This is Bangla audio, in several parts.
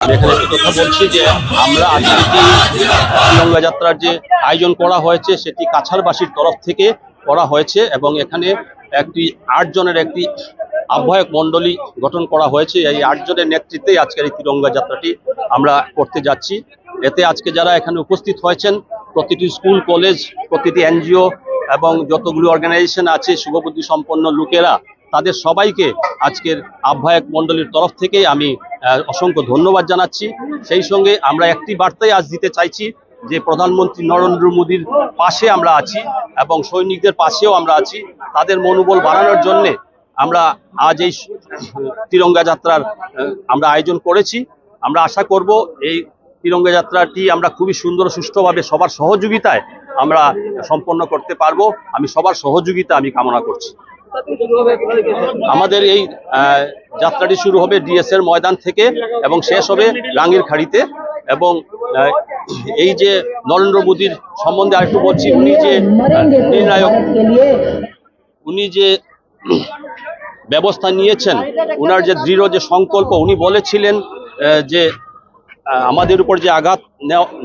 আমি এখানে কথা বলছি যে আমরা আজকে তিরঙ্গা যাত্রার যে আয়োজন করা হয়েছে, সেটি কাছাড়বাসীর তরফ থেকে করা হয়েছে এবং এখানে একটি আট জনের একটি আহ্বায়ক মণ্ডলী গঠন করা হয়েছে। এই আট জনের নেতৃত্বেই আজকের এই তিরঙ্গা যাত্রাটি আমরা করতে যাচ্ছি। এতে আজকে যারা এখানে উপস্থিত হয়েছেন, প্রতিটি স্কুল, কলেজ, প্রতিটি এনজিও এবং যতগুলো অর্গানাইজেশন আছে শুভবুদ্ধি সম্পন্ন লোকেরা, তাদের সবাইকে আজকের আহ্বায়ক মণ্ডলীর তরফ থেকে আমি অসংখ্য ধন্যবাদ জানাচ্ছি। সেই সঙ্গে আমরা একটি বার্তাই আজ দিতে চাইছি যে প্রধানমন্ত্রী নরেন্দ্র মোদীর পাশে আমরা আছি এবং সৈনিকদের পাশেও আমরা আছি। তাদের মনোবল বাড়ানোর জন্যে আমরা আজ এই তিরঙ্গা যাত্রার আমরা আয়োজন করেছি। আমরা আশা করব এই তিরঙ্গা যাত্রাটি আমরা খুবই সুন্দর সুষ্ঠুভাবে সবার সহযোগিতায় আমরা সম্পন্ন করতে পারব। আমি সবার সহযোগিতা আমি কামনা করছি। আমাদের এই যাত্রাটি শুরু হবে ডিএস এর ময়দান থেকে এবং শেষ হবে রাঙ্গির খাড়িতে এবং এই যে নরেন্দ্র মোদীর সম্বন্ধে আরেকটু বলছি, উনি যে নির্ণায়ক, উনি যে ব্যবস্থা নিয়েছেন ওনার যে দৃঢ় যে সংকল্প, উনি বলেছিলেন যে আমাদের উপর যে আঘাত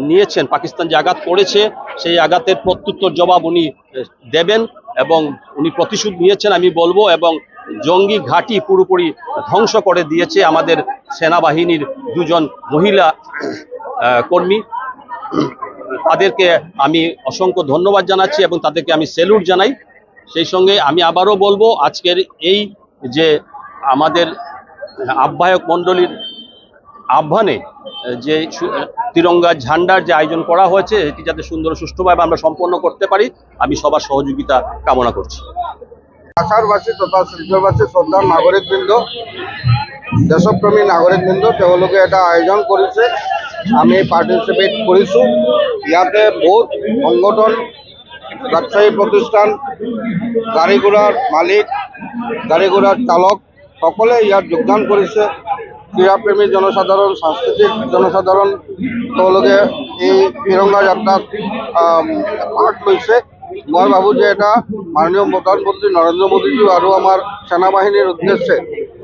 নিয়েছেন, পাকিস্তান যে আঘাত করেছে, সেই আঘাতের প্রত্যুত্তর জবাব উনি দেবেন। এবং উনি প্রতিশোধ নিয়েছেন, আমি বলব, এবং জঙ্গি ঘাঁটি পুরোপুরি ধ্বংস করে দিয়েছে আমাদের সেনাবাহিনীর দুজন মহিলা কর্মী। তাদেরকে আমি অসংখ্য ধন্যবাদ জানাচ্ছি এবং তাদেরকে আমি সেলুট জানাই। সেই সঙ্গে আমি আবারও বলব, আজকের এই যে আমাদের আহ্বায়ক মণ্ডলীর আহ্বানে যে তিরঙ্গা ঝান্ডার যে আয়োজন করা হয়েছে, এটি যাতে সুন্দর সুষ্ঠুভাবে আমরা সম্পন্ন করতে পারি, আমি সবার সহযোগিতা কামনা করছি। আষাঢ়বাসী তথা শিলচৰবাসী শ্ৰদ্ধাৰ নাগৰিকবৃন্দ দেশপ্ৰেমী নাগৰিকবৃন্দ তেওঁলোকে এটা আয়োজন কৰিছে আমি পাৰ্টিচিপেট কৰিছোঁ ইয়াতে বহুত সংগঠন, ব্যবসায়ী প্ৰতিষ্ঠান গাড়ী মালিক, গাড়ী চালক, সকলে ইয়াত যোগদান কৰিছে ক্ৰীড়াপ্ৰেমী জনসাধাৰণ সাংস্কৃতিক জনসাধাৰণ তেওঁলোকে এই তিৰংগা যাত্ৰাত আম, পাৰ্ট লৈছে মই ভাবোঁ যে এটা মাননীয় প্ৰধানমন্ত্ৰী নৰেন্দ্ৰ মোদীজী আৰু আমাৰ সেনাবাহিনীৰ উদ্দেশ্যে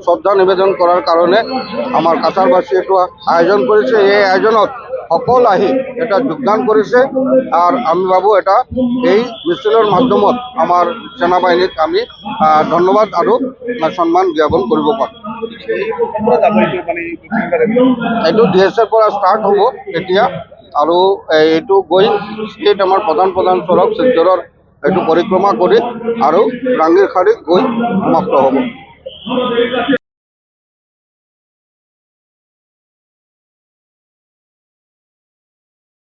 শ্ৰদ্ধা নিবেদন কৰাৰ কাৰণে আমাৰ কাছাৰবাসী এইটো আয়োজন কৰিছে এই আয়োজনত সকল আহি এটা যোগদান কৰিছে আৰু আমি ভাবোঁ এটা এই মিছিলৰ মাধ্যমত আমাৰ সেনাবাহিনীক আমি ধন্যবাদ আৰু সন্মান জ্ঞাপন কৰিব পাৰোঁ এইটো ডি এছ এৰ পৰা ষ্টাৰ্ট হ'ব এতিয়া। আৰু এইটো গৈ ষ্টেট আমাৰ প্ৰধান প্ৰধান চৰক শিলচৰৰ এইটো পৰিক্ৰমা কৰি আৰু ৰাংগীৰ শাৰীত গৈ সমাপ্ত হ'ব।